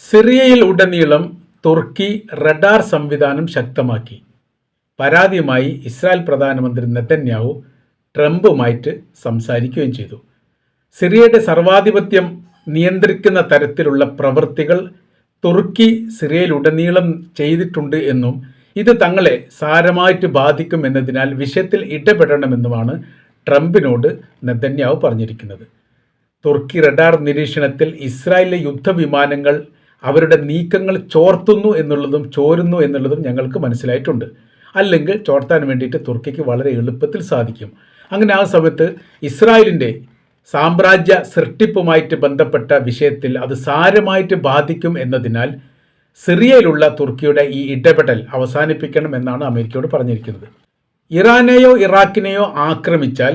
സിറിയയിൽ ഉടനീളം തുർക്കി റഡാർ സംവിധാനം ശക്തമാക്കി. പരാതിയുമായി ഇസ്രായേൽ പ്രധാനമന്ത്രി നെതന്യാവു ട്രംപുമായിട്ട് സംസാരിക്കുകയും ചെയ്തു. സിറിയയുടെ സർവാധിപത്യം നിയന്ത്രിക്കുന്ന തരത്തിലുള്ള പ്രവൃത്തികൾ തുർക്കി സിറിയയിലുടനീളം ചെയ്തിട്ടുണ്ട് എന്നും ഇത് തങ്ങളെ സാരമായിട്ട് ബാധിക്കും എന്നതിനാൽ വിഷയത്തിൽ ഇടപെടണമെന്നുമാണ് ട്രംപിനോട് നെതന്യാഹു പറഞ്ഞിരിക്കുന്നത്. തുർക്കി റഡാർ നിരീക്ഷണത്തിൽ ഇസ്രായേലിലെ യുദ്ധവിമാനങ്ങൾ അവരുടെ നീക്കങ്ങൾ ചോർത്തുന്നു എന്നുള്ളതും ചോരുന്നു എന്നുള്ളതും ഞങ്ങൾക്ക് മനസ്സിലായിട്ടുണ്ട്. അല്ലെങ്കിൽ ചോർത്താൻ വേണ്ടിയിട്ട് തുർക്കിക്ക് വളരെ എളുപ്പത്തിൽ സാധിക്കും. അങ്ങനെ ആ സമയത്ത് ഇസ്രായേലിന്റെ സാമ്രാജ്യ സൃഷ്ടിപ്പുമായിട്ട് ബന്ധപ്പെട്ട വിഷയത്തിൽ അത് സാരമായിട്ട് ബാധിക്കും എന്നതിനാൽ സിറിയയിലുള്ള തുർക്കിയുടെ ഈ ഇടപെടൽ അവസാനിപ്പിക്കണം എന്നാണ് അമേരിക്കയോട് പറഞ്ഞിരിക്കുന്നത്. ഇറാനെയോ ഇറാഖിനെയോ ആക്രമിച്ചാൽ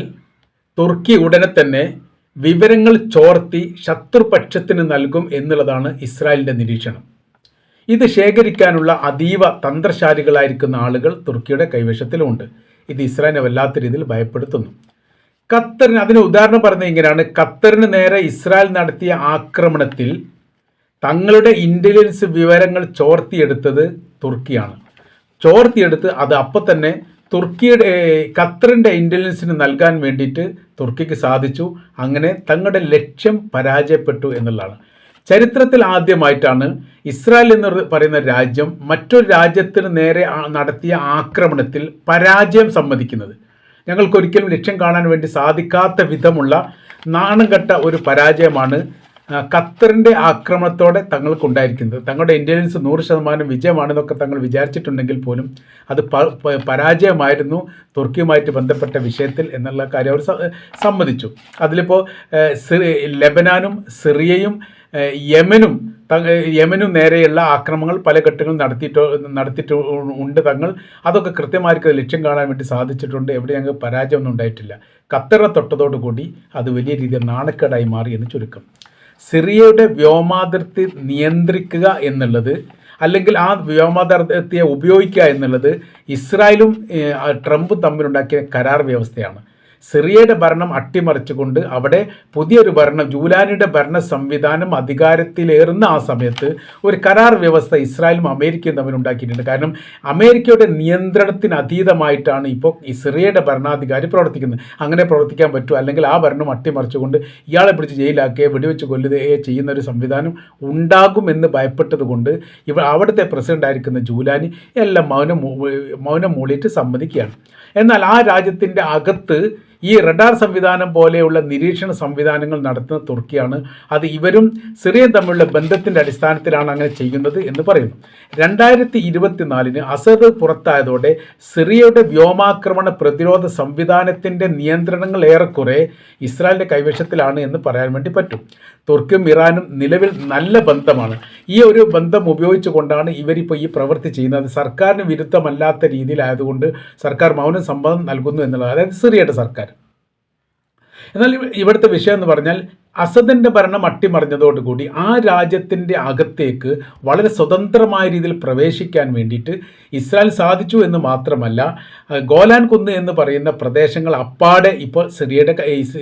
തുർക്കി ഉടനെ തന്നെ വിവരങ്ങൾ ചോർത്തി ശത്രുപക്ഷത്തിന് നൽകും എന്നുള്ളതാണ് ഇസ്രായേലിന്റെ നിരീക്ഷണം. ഇത് ശേഖരിക്കാനുള്ള അതീവ തന്ത്രശാലികളായിരിക്കുന്ന ആളുകൾ തുർക്കിയുടെ കൈവശത്തിലുമുണ്ട് ഇത് ഇസ്രായേലിനെ വല്ലാത്ത രീതിയിൽ ഭയപ്പെടുത്തുന്നു. ഖത്തറിന് അതിന് ഉദാഹരണം പറഞ്ഞത് ഇങ്ങനെയാണ്. ഖത്തറിന് നേരെ ഇസ്രായേൽ നടത്തിയ ആക്രമണത്തിൽ തങ്ങളുടെ ഇന്റലിജൻസ് വിവരങ്ങൾ ചോർത്തിയെടുത്തത് തുർക്കിയാണ്. ചോർത്തിയെടുത്ത് അത് അപ്പം തന്നെ തുർക്കിയുടെ ഖത്തറിന്റെ ഇന്റലിജൻസിന് നൽകാൻ വേണ്ടിയിട്ട് തുർക്കിക്ക് സാധിച്ചു. അങ്ങനെ തങ്ങളുടെ ലക്ഷ്യം പരാജയപ്പെട്ടു എന്നുള്ളതാണ്. ചരിത്രത്തിൽ ആദ്യമായിട്ടാണ് ഇസ്രായേൽ എന്ന് പറയുന്ന രാജ്യം മറ്റൊരു രാജ്യത്തിന് നേരെ നടത്തിയ ആക്രമണത്തിൽ പരാജയം സമ്മതിക്കുന്നത്. ഞങ്ങൾക്കൊരിക്കലും ലക്ഷ്യം കാണാൻ വേണ്ടി സാധിക്കാത്ത വിധമുള്ള നാണം കെട്ട ഒരു പരാജയമാണ് ഖത്തറിന്റെ ആക്രമണത്തോടെ തങ്ങൾക്കുണ്ടായിരിക്കുന്നത്. തങ്ങളുടെ ഇന്റലിജൻസ് നൂറ് ശതമാനം വിജയമാണെന്നൊക്കെ തങ്ങൾ വിചാരിച്ചിട്ടുണ്ടെങ്കിൽ പോലും അത് പരാജയമായിരുന്നു തുർക്കിയുമായിട്ട് ബന്ധപ്പെട്ട വിഷയത്തിൽ എന്നുള്ള കാര്യം അവർ സമ്മതിച്ചു. അതിലിപ്പോൾ ലെബനാനും സിറിയയും യമനും യമനും നേരെയുള്ള ആക്രമണങ്ങൾ പല ഘട്ടങ്ങളും നടത്തിയിട്ട് നടത്തിയിട്ട് ഉണ്ട് തങ്ങൾ. അതൊക്കെ കൃത്യമായിട്ട് ലക്ഷ്യം കാണാൻ വേണ്ടി സാധിച്ചിട്ടുണ്ട്. എവിടെ ഞങ്ങൾക്ക് പരാജയമൊന്നും ഉണ്ടായിട്ടില്ല. ഖത്തറിനെ തൊട്ടതോടുകൂടി അത് വലിയ രീതിയിൽ നാണക്കേടായി മാറി എന്ന് ചുരുക്കം. സിറിയയുടെ വ്യോമാതിർത്തി നിയന്ത്രിക്കുക എന്നുള്ളത് അല്ലെങ്കിൽ ആ വ്യോമാതിർത്തിയെ ഉപയോഗിക്കുക എന്നുള്ളത് ഇസ്രായേലും ട്രംപും തമ്മിലുണ്ടാക്കിയ കരാർ വ്യവസ്ഥയാണ്. സിറിയയുടെ ഭരണം അട്ടിമറിച്ചുകൊണ്ട് അവിടെ പുതിയൊരു ഭരണം ജൂലാനിയുടെ ഭരണ സംവിധാനം അധികാരത്തിലേറുന്ന ആ സമയത്ത് ഒരു കരാർ വ്യവസ്ഥ ഇസ്രായേലും അമേരിക്കയും തമ്മിൽ ഉണ്ടാക്കിയിട്ടുണ്ട്. കാരണം അമേരിക്കയുടെ നിയന്ത്രണത്തിന് അതീതമായിട്ടാണ് ഇപ്പോൾ ഈ സിറിയയുടെ ഭരണാധികാരി പ്രവർത്തിക്കുന്നത്. അങ്ങനെ പ്രവർത്തിക്കാൻ പറ്റുമോ അല്ലെങ്കിൽ ആ ഭരണം അട്ടിമറിച്ചുകൊണ്ട് ഇയാളെ പിടിച്ച് ജയിലാക്കുകയോ വെടിവെച്ച് കൊല്ലുകയോ ചെയ്യുന്ന ഒരു സംവിധാനം ഉണ്ടാകുമെന്ന് ഭയപ്പെട്ടതുകൊണ്ട് ഇവ അവിടുത്തെ പ്രസിഡന്റ് ആയിരിക്കുന്ന ജൂലാനി എല്ലാം മൗനം മൗനം മൂളിയിട്ട് സമ്മതിക്കുകയാണ്. എന്നാൽ ആ രാജ്യത്തിന്റെ അകത്ത് ഈ റഡാർ സംവിധാനം പോലെയുള്ള നിരീക്ഷണ സംവിധാനങ്ങൾ നടത്തുന്ന തുർക്കിയാണ്. അത് ഇവരും സിറിയയും തമ്മിലുള്ള ബന്ധത്തിന്റെ അടിസ്ഥാനത്തിലാണ് അങ്ങനെ ചെയ്യുന്നത് എന്ന് പറയുന്നു. രണ്ടായിരത്തി ഇരുപത്തിനാലിന് അസദ് പുറത്തായതോടെ സിറിയയുടെ വ്യോമാക്രമണ പ്രതിരോധ സംവിധാനത്തിന്റെ നിയന്ത്രണങ്ങൾ ഏറെക്കുറെ ഇസ്രായേലിന്റെ കൈവശത്തിലാണ് എന്ന് പറയാൻ വേണ്ടി പറ്റും. തുർക്കിയും ഇറാനും നിലവിൽ നല്ല ബന്ധമാണ്. ഈ ഒരു ബന്ധം ഉപയോഗിച്ചുകൊണ്ടാണ് ഇവരിപ്പോൾ ഈ പ്രവൃത്തി ചെയ്യുന്നത്. സർക്കാരിന് വിരുദ്ധമല്ലാത്ത രീതിയിലായതുകൊണ്ട് സർക്കാർ മൗനം സമ്മതം നൽകുന്നു എന്നുള്ളത്. അതായത് സിറിയയുടെ സർക്കാർ. എന്നാൽ ഇവ- ഇവിടുത്തെ വിഷയം എന്ന് പറഞ്ഞാൽ അസദിന്റെ ഭരണം അട്ടിമറിഞ്ഞതോടുകൂടി ആ രാജ്യത്തിന്റെ അകത്തേക്ക് വളരെ സ്വതന്ത്രമായ രീതിയിൽ പ്രവേശിക്കാൻ വേണ്ടിയിട്ട് ഇസ്രായേൽ സാധിച്ചു എന്ന് മാത്രമല്ല ഗോലാൻ കുന്ന് എന്ന് പറയുന്ന പ്രദേശങ്ങൾ അപ്പാടെ ഇപ്പോൾ സിറിയയുടെ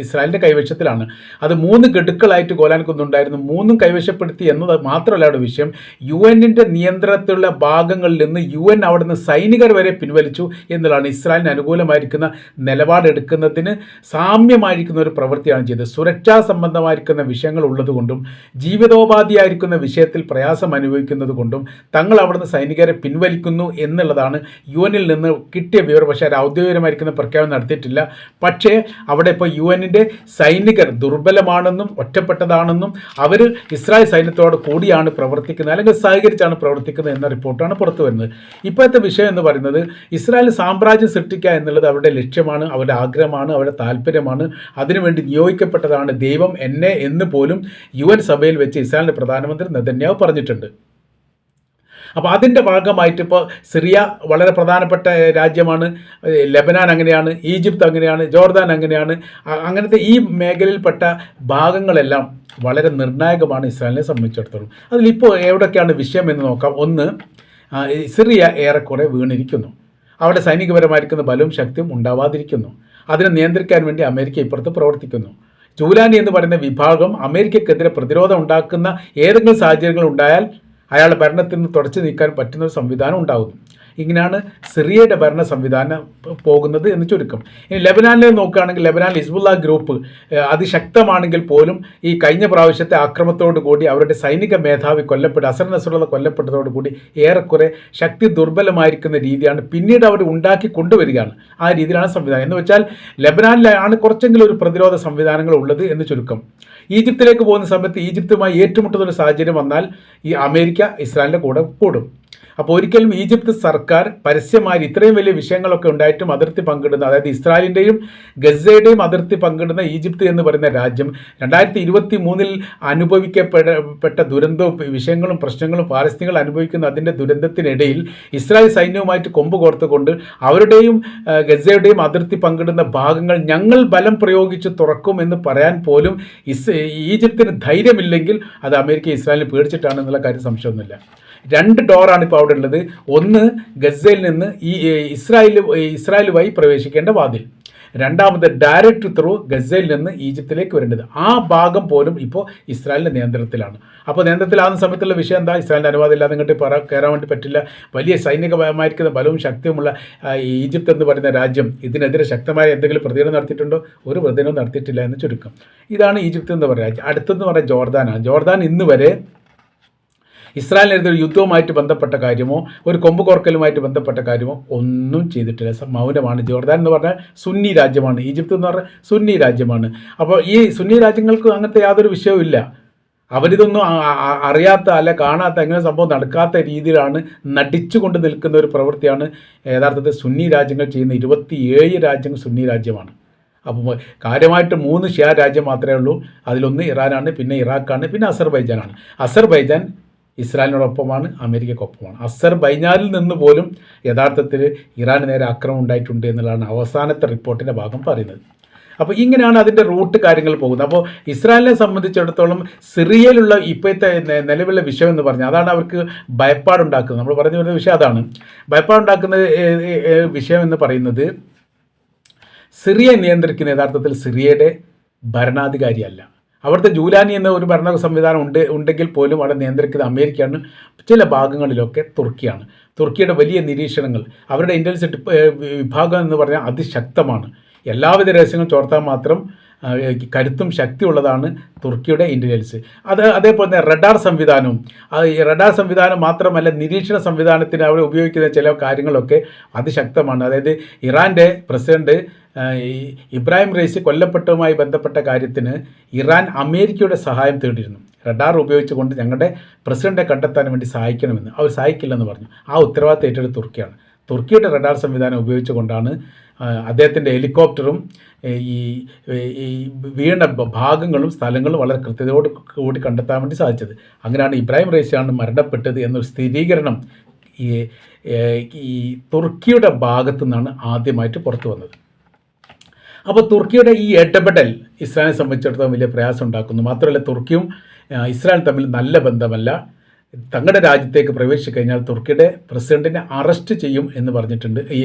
ഇസ്രായേലിന്റെ കൈവശത്തിലാണ്. അത് മൂന്ന് ഗഡുക്കളായിട്ട് ഗോലാൻ കുന്നുണ്ടായിരുന്നു. മൂന്നും കൈവശപ്പെടുത്തി എന്നത് മാത്രമല്ല അവിടെ വിഷയം. യു എന്നിന്റെ നിയന്ത്രണത്തിലുള്ള ഭാഗങ്ങളിൽ നിന്ന് യു എൻ അവിടുന്ന് സൈനികർ വരെ പിൻവലിച്ചു എന്നുള്ളതാണ് ഇസ്രായേലിന് അനുകൂലമായിരിക്കുന്ന നിലപാടെടുക്കുന്നതിന് സാമ്യമായിരിക്കുന്ന ഒരു പ്രവൃത്തിയാണ് ചെയ്തത്. സുരക്ഷാ സംബന്ധമായിരിക്കുന്ന വിഷയങ്ങൾ ഉള്ളതുകൊണ്ടും ജീവിതോപാധിയായിരിക്കുന്ന വിഷയത്തിൽ പ്രയാസം അനുഭവിക്കുന്നത് കൊണ്ടും തങ്ങൾ അവിടുന്ന് സൈനികരെ പിൻവലിക്കുന്നു എന്നുള്ളതാണ് യു എനിൽ നിന്ന് കിട്ടിയ വിവരം. പക്ഷേ അത് ഔദ്യോഗികമായിരിക്കുന്ന പ്രഖ്യാപനം നടത്തിയിട്ടില്ല. പക്ഷേ അവിടെ ഇപ്പോൾ യു എന്നിന്റെ സൈനികർ ദുർബലമാണെന്നും ഒറ്റപ്പെട്ടതാണെന്നും അവർ ഇസ്രായേൽ സൈന്യത്തോട് കൂടിയാണ് പ്രവർത്തിക്കുന്നത് അല്ലെങ്കിൽ സഹകരിച്ചാണ് പ്രവർത്തിക്കുന്നത് എന്ന റിപ്പോർട്ടാണ് പുറത്തു വരുന്നത്. ഇപ്പോഴത്തെ വിഷയം എന്ന് പറയുന്നത് ഇസ്രായേൽ സാമ്രാജ്യം സൃഷ്ടിക്കുക എന്നുള്ളത് അവരുടെ ലക്ഷ്യമാണ് അവരുടെ ആഗ്രഹമാണ് അവരുടെ താല്പര്യമാണ് അതിനുവേണ്ടി നിയോഗിക്കപ്പെട്ടതാണ് ദൈവം എന്നെ എന്ന് പോലും യു എൻ സഭയിൽ വെച്ച് ഇസ്രായേലിന്റെ പ്രധാനമന്ത്രി നെതന്യാവ് പറഞ്ഞിട്ടുണ്ട്. അപ്പോൾ അതിന്റെ ഭാഗമായിട്ട് ഇപ്പോൾ സിറിയ വളരെ പ്രധാനപ്പെട്ട രാജ്യമാണ്. ലെബനാൻ അങ്ങനെയാണ് ഈജിപ്ത് അങ്ങനെയാണ് ജോർദാൻ അങ്ങനെയാണ്. അങ്ങനത്തെ ഈ മേഖലയിൽപ്പെട്ട ഭാഗങ്ങളെല്ലാം വളരെ നിർണായകമാണ് ഇസ്രായേലിനെ സംബന്ധിച്ചിടത്തോളം. അതിലിപ്പോൾ എവിടെയൊക്കെയാണ് വിഷയം എന്ന് നോക്കാം. ഒന്ന് സിറിയ ഏറെക്കുറെ വീണിരിക്കുന്നു. അവിടെ സൈനികപരമായിരിക്കുന്ന ബലവും ശക്തിയും ഉണ്ടാവാതിരിക്കുന്നു. അതിനെ നിയന്ത്രിക്കാൻ വേണ്ടി അമേരിക്ക ഇപ്പുറത്ത് പ്രവർത്തിക്കുന്നു. ജൂലാനി എന്ന് പറയുന്ന വിഭാഗം അമേരിക്കക്കെതിരെ പ്രതിരോധം ഉണ്ടാക്കുന്ന ഏതെങ്കിലും സാഹചര്യങ്ങൾ ഉണ്ടായാൽ അയാളുടെ ഭരണത്തിൽ നിന്ന് തുടച്ചു നീക്കാൻ പറ്റുന്ന ഒരു സംവിധാനം ഉണ്ടാകുന്നു. ഇങ്ങനെയാണ് സിറിയയുടെ ഭരണ സംവിധാനം പോകുന്നത് എന്ന് ചുരുക്കം. ഇനി ലെബനാനിലെ നോക്കുകയാണെങ്കിൽ ലെബനാൻ ഹിസ്ബുല്ല ഗ്രൂപ്പ് അതിശക്തമാണെങ്കിൽ പോലും ഈ കഴിഞ്ഞ പ്രാവശ്യത്തെ ആക്രമത്തോടു കൂടി അവരുടെ സൈനിക മേധാവി കൊല്ലപ്പെട്ട അസർ നസറുള്ള കൊല്ലപ്പെട്ടതോടു കൂടി ഏറെക്കുറെ ശക്തി ദുർബലമായിരിക്കുന്ന രീതിയാണ് പിന്നീട് അവർ ഉണ്ടാക്കി കൊണ്ടുവരികയാണ് ആ രീതിയിലാണ് സംവിധാനം. എന്ന് വെച്ചാൽ ലെബനാനിലാണ് കുറച്ചെങ്കിലും ഒരു പ്രതിരോധ സംവിധാനങ്ങൾ ഉള്ളത് എന്ന് ചുരുക്കം. ഈജിപ്തിലേക്ക് പോകുന്ന സമയത്ത് ഈജിപ്തുമായി ഏറ്റുമുട്ടുന്ന ഒരു സാഹചര്യം വന്നാൽ ഈ അമേരിക്ക ഇസ്രായേലിന്റെ കൂടെ കൂടും. അപ്പോൾ ഒരിക്കലും ഈജിപ്ത് സർക്കാർ പരസ്യമായി ഇത്രയും വലിയ വിഷയങ്ങളൊക്കെ ഉണ്ടായിട്ടും അതിർത്തി പങ്കിടുന്ന അതായത് ഇസ്രായേലിന്റെയും ഗസയുടെയും അതിർത്തി പങ്കിടുന്ന ഈജിപ്ത് എന്ന് പറയുന്ന രാജ്യം രണ്ടായിരത്തി ഇരുപത്തി മൂന്നിൽ അനുഭവിക്കപ്പെടപ്പെട്ട ദുരന്തവും വിഷയങ്ങളും പ്രശ്നങ്ങളും പാലസ്തീനികൾ അനുഭവിക്കുന്ന അതിന്റെ ദുരന്തത്തിനിടയിൽ ഇസ്രായേൽ സൈന്യവുമായിട്ട് കൊമ്പ് കോർത്തുകൊണ്ട് അവരുടെയും ഗസയുടെയും അതിർത്തി പങ്കിടുന്ന ഭാഗങ്ങൾ ഞങ്ങൾ ബലം പ്രയോഗിച്ച് തുറക്കും എന്ന് പറയാൻ പോലും ഇസ് ഈജിപ്തിന് ധൈര്യമില്ലെങ്കിൽ അത് അമേരിക്ക ഇസ്രായേലിനെ പേടിച്ചിട്ടാണെന്നുള്ള കാര്യം സംശയമൊന്നുമില്ല. രണ്ട് ഡോറാണ് ഇപ്പോൾ അവിടെ ഉള്ളത്. ഒന്ന് ഗസയിൽ നിന്ന് ഈ ഇസ്രായേൽ വഴി പ്രവേശിക്കേണ്ട വാതിൽ. രണ്ടാമത് ഡയറക്റ്റ് ത്രൂ ഗസയിൽ നിന്ന് ഈജിപ്തിലേക്ക് വരേണ്ടത്. ആ ഭാഗം പോലും ഇപ്പോൾ ഇസ്രായേലിന്റെ നിയന്ത്രണത്തിലാണ്. അപ്പോൾ നിയന്ത്രണത്തിലാകുന്ന സമയത്തുള്ള വിഷയം എന്താ? ഇസ്രായേലിന്റെ അനുവാദം ഇല്ലാതെ ഇങ്ങോട്ട് പറ കയറാൻ വേണ്ടി പറ്റില്ല. വലിയ സൈനികമായിരിക്കുന്ന ബലവും ശക്തിയുമുള്ള ഈജിപ്ത് എന്ന് പറയുന്ന രാജ്യം ഇതിനെതിരെ ശക്തമായ എന്തെങ്കിലും പ്രതികരണം നടത്തിയിട്ടുണ്ടോ? ഒരു പ്രതികരണം നടത്തിയിട്ടില്ല എന്ന് ചുരുക്കം. ഇതാണ് ഈജിപ്ത് എന്ന് പറയുന്നത് രാജ്യം. അടുത്തെന്ന് പറയുന്നത് ജോർദാനാണ്. ജോർദാൻ ഇന്ന് വരെ ഇസ്രായേലിനെതിരെ യുദ്ധവുമായിട്ട് ബന്ധപ്പെട്ട കാര്യമോ ഒരു കൊമ്പ് കോർക്കലുമായിട്ട് ബന്ധപ്പെട്ട കാര്യമോ ഒന്നും ചെയ്തിട്ടില്ല. മൗനമാണ്. ജോർദാൻ എന്ന് പറഞ്ഞാൽ സുന്നി രാജ്യമാണ്. ഈജിപ്ത് എന്ന് പറഞ്ഞാൽ സുന്നി രാജ്യമാണ്. അപ്പോൾ ഈ സുന്നി രാജ്യങ്ങൾക്ക് അങ്ങനത്തെ യാതൊരു വിഷയവും ഇല്ല. അവരിതൊന്നും അറിയാത്ത അല്ല കാണാത്ത അങ്ങനെ സംഭവം നടക്കാത്ത രീതിയിലാണ് നടിച്ചുകൊണ്ട് നിൽക്കുന്ന ഒരു പ്രവൃത്തിയാണ് യഥാർത്ഥത്തിൽ സുന്നി രാജ്യങ്ങൾ ചെയ്യുന്ന ഇരുപത്തിയേഴ് രാജ്യങ്ങൾ സുന്നി രാജ്യമാണ്. അപ്പോൾ കാര്യമായിട്ട് മൂന്ന് ഷിയാ രാജ്യം മാത്രമേ ഉള്ളൂ. അതിലൊന്ന് ഇറാനാണ് പിന്നെ ഇറാഖാണ് പിന്നെ അസർബൈജാനാണ്. അസർബൈജാൻ ഇസ്രായേലിനോടൊപ്പമാണ് അമേരിക്കക്കൊപ്പമാണ് അസർബൈജാനിൽ നിന്ന് പോലും യഥാർത്ഥത്തിൽ ഇറാന് നേരെ ആക്രമണം ഉണ്ടായിട്ടുണ്ട് എന്നുള്ളതാണ് അവസാനത്തെ റിപ്പോർട്ടിന്റെ ഭാഗം പറയുന്നത്. അപ്പോൾ ഇങ്ങനെയാണ് അതിന്റെ റൂട്ട് കാര്യങ്ങൾ പോകുന്നത്. അപ്പോൾ ഇസ്രായേലിനെ സംബന്ധിച്ചിടത്തോളം സിറിയയിലുള്ള ഇപ്പോഴത്തെ നിലവിലെ വിഷയം എന്ന് പറഞ്ഞാൽ അതാണ് അവർക്ക് ഭയപ്പാടുണ്ടാക്കുന്നത്. നമ്മൾ പറഞ്ഞു വരുന്ന വിഷയം അതാണ്. ഭയപ്പാടുണ്ടാക്കുന്ന വിഷയം എന്ന് പറയുന്നത് സിറിയ നിയന്ത്രിക്കുന്ന യഥാർത്ഥത്തിൽ സിറിയയുടെ ഭരണാധികാരിയല്ല. അവിടുത്തെ ജൂലാനി എന്ന ഒരു ഭരണ സംവിധാനം ഉണ്ട് ഉണ്ടെങ്കിൽ പോലും അവിടെ നിയന്ത്രിക്കുന്നത് അമേരിക്കയാണ് ചില ഭാഗങ്ങളിലൊക്കെ തുർക്കിയാണ്. തുർക്കിയുടെ വലിയ നിരീക്ഷണങ്ങൾ അവരുടെ ഇന്റലിജൻസ് വിഭാഗം എന്ന് പറഞ്ഞാൽ അതിശക്തമാണ്. എല്ലാവിധ രഹസ്യങ്ങളും ചോർത്താൻ മാത്രം കരുത്തും ശക്തിയുള്ളതാണ് തുർക്കിയുടെ ഇന്റലിജൻസ് അത് അതേപോലെ തന്നെ റഡാർ സംവിധാനവും. ഈ റഡാർ സംവിധാനം മാത്രമല്ല നിരീക്ഷണ സംവിധാനത്തിന് അവർ ഉപയോഗിക്കുന്ന ചില കാര്യങ്ങളൊക്കെ അതിശക്തമാണ്. അതായത് ഇറാന്റെ പ്രസിഡന്റ് ഇബ്രാഹിം റൈസി കൊല്ലപ്പെട്ടതുമായി ബന്ധപ്പെട്ട കാര്യത്തിന് ഇറാൻ അമേരിക്കയുടെ സഹായം തേടിയിരുന്നു. റഡാർ ഉപയോഗിച്ചുകൊണ്ട് ഞങ്ങളുടെ പ്രസിഡന്റെ കണ്ടെത്താൻ വേണ്ടി സഹായിക്കണമെന്ന്. അവർ സഹായിക്കില്ലെന്ന് പറഞ്ഞു. ആ ഉത്തരവാദിത്തം ഏറ്റെടുത്ത് തുർക്കിയാണ്. തുർക്കിയുടെ റഡാർ സംവിധാനം ഉപയോഗിച്ചുകൊണ്ടാണ് അദ്ദേഹത്തിന്റെ ഹെലികോപ്റ്ററും ഈ ഈ വീണ ഭാഗങ്ങളും സ്ഥലങ്ങളും വളരെ കൃത്യതയോട് കൂടി കണ്ടെത്താൻ വേണ്ടി സാധിച്ചത്. അങ്ങനെയാണ് ഇബ്രാഹിം റേസിയാണ് മരണപ്പെട്ടത് എന്നൊരു സ്ഥിരീകരണം ഈ ഈ തുർക്കിയുടെ ഭാഗത്തു നിന്നാണ് ആദ്യമായിട്ട് പുറത്തു വന്നത്. അപ്പോൾ തുർക്കിയുടെ ഈ ഇടപെടൽ ഇസ്രായേലിനെ സംബന്ധിച്ചിടത്തോളം വലിയ പ്രയാസം ഉണ്ടാക്കുന്നു. മാത്രമല്ല തുർക്കിയും ഇസ്രായേൽ തമ്മിൽ നല്ല ബന്ധമല്ല. തങ്ങളുടെ രാജ്യത്തേക്ക് പ്രവേശിച്ചു കഴിഞ്ഞാൽ തുർക്കിയുടെ പ്രസിഡന്റിനെ അറസ്റ്റ് ചെയ്യും എന്ന് പറഞ്ഞിട്ടുണ്ട്. ഈ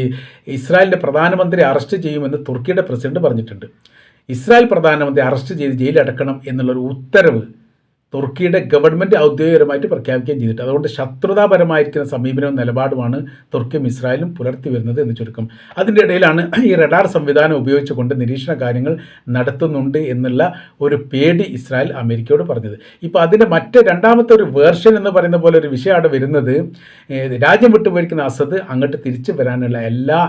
ഇസ്രായേലിന്റെ പ്രധാനമന്ത്രി അറസ്റ്റ് ചെയ്യുമെന്ന് തുർക്കിയുടെ പ്രസിഡന്റ് പറഞ്ഞിട്ടുണ്ട്. ഇസ്രായേൽ പ്രധാനമന്ത്രി അറസ്റ്റ് ചെയ്ത് ജയിലടക്കണം എന്നുള്ളൊരു ഉത്തരവ് തുർക്കിയുടെ ഗവൺമെന്റ് ഔദ്യോഗികപരമായിട്ട് പ്രഖ്യാപിക്കുകയും ചെയ്തിട്ട്. അതുകൊണ്ട് ശത്രുതാപരമായിരിക്കുന്ന സമീപനവും നിലപാടുമാണ് തുർക്കിയും ഇസ്രായേലും പുലർത്തി വരുന്നത് എന്ന് ചുരുക്കം. അതിന്റെ ഇടയിലാണ് ഈ റഡാർ സംവിധാനം ഉപയോഗിച്ചുകൊണ്ട് നിരീക്ഷണ കാര്യങ്ങൾ നടത്തുന്നുണ്ട് എന്നുള്ള ഒരു പേടി ഇസ്രായേൽ അമേരിക്കയോട് പറഞ്ഞത്. ഇപ്പോൾ അതിന്റെ മറ്റ് രണ്ടാമത്തെ ഒരു വേർഷൻ എന്ന് പറയുന്ന പോലെ ഒരു വിഷയം അവിടെ വരുന്നത് രാജ്യം വിട്ടുപോയിരിക്കുന്ന അസദ് അങ്ങോട്ട് തിരിച്ചു വരാനുള്ള എല്ലാ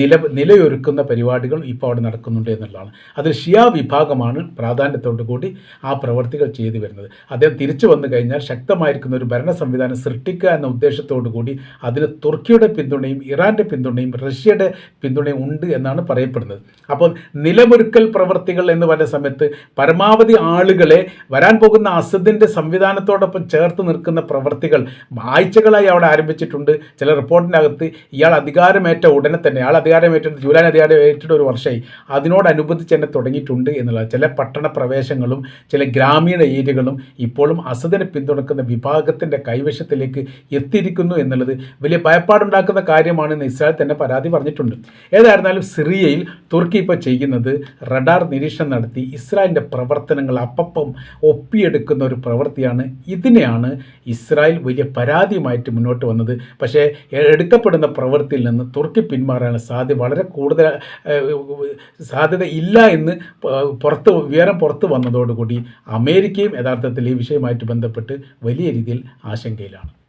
നില നിലയൊരുക്കുന്ന പരിപാടികൾ ഇപ്പോൾ അവിടെ നടക്കുന്നുണ്ട് എന്നുള്ളതാണ്. അതിൽ ഷിയ വിഭാഗമാണ് പ്രാധാന്യത്തോടു കൂടി ആ പ്രവർത്തികൾ ചെയ്തു വരുന്നത്. അദ്ദേഹം തിരിച്ചു വന്നു കഴിഞ്ഞാൽ ശക്തമായിരിക്കുന്ന ഒരു ഭരണ സംവിധാനം സൃഷ്ടിക്കുക എന്ന ഉദ്ദേശത്തോടു കൂടി അതിന് തുർക്കിയുടെ പിന്തുണയും ഇറാന്റെ പിന്തുണയും റഷ്യയുടെ പിന്തുണയും ഉണ്ട് എന്നാണ് പറയപ്പെടുന്നത്. അപ്പോൾ നിലമൊരുക്കൽ പ്രവർത്തികൾ എന്ന് പറയുന്ന സമയത്ത് പരമാവധി ആളുകളെ വരാൻ പോകുന്ന അസദിന്റെ സംവിധാനത്തോടൊപ്പം ചേർത്ത് നിൽക്കുന്ന പ്രവർത്തികൾ ആഴ്ചകളായി അവിടെ ആരംഭിച്ചിട്ടുണ്ട്. ചില റിപ്പോർട്ടിന്റെ അകത്ത് ഇയാൾ അധികാരമേറ്റ ഉടനെ തന്നെ ഇയാൾ അധികാരമേറ്റിട്ട് ജൂലൈ അധികാരമേറ്റിട്ട് ഒരു വർഷമായി. അതിനോടനുബന്ധിച്ച് തന്നെ തുടങ്ങിയിട്ടുണ്ട് എന്നുള്ളത് ചില പട്ടണ പ്രവേശങ്ങളും ചില ഗ്രാമീണ ഏരിയകളും ഇപ്പോഴും അസദിനെ പിന്തുണക്കുന്ന വിഭാഗത്തിന്റെ കൈവശത്തിലേക്ക് എത്തിയിരിക്കുന്നു എന്നുള്ളത് വലിയ ഭയപ്പാടുണ്ടാക്കുന്ന കാര്യമാണെന്ന് ഇസ്രായേൽ തന്നെ പരാതി പറഞ്ഞിട്ടുണ്ട്. ഏതായിരുന്നാലും സിറിയയിൽ തുർക്കി ഇപ്പോൾ ചെയ്യുന്നത് റഡാർ നിരീക്ഷണം നടത്തി ഇസ്രായേലിന്റെ പ്രവർത്തനങ്ങൾ അപ്പം ഒപ്പിയെടുക്കുന്ന ഒരു പ്രവൃത്തിയാണ്. ഇതിനെയാണ് ഇസ്രായേൽ വലിയ പരാതിയുമായിട്ട് മുന്നോട്ട് വന്നത്. പക്ഷേ എടുക്കപ്പെടുന്ന പ്രവൃത്തിയിൽ നിന്ന് തുർക്കി പിന്മാറാൻ സാധ്യത വളരെ കൂടുതൽ സാധ്യത ഇല്ല എന്ന് പുറത്ത് വിവരം പുറത്ത് വന്നതോടുകൂടി അമേരിക്കയും യഥാർത്ഥത്തിൽ ഈ വിഷയവുമായിട്ട് ബന്ധപ്പെട്ട് വലിയ രീതിയിൽ ആശങ്കയിലാണ്.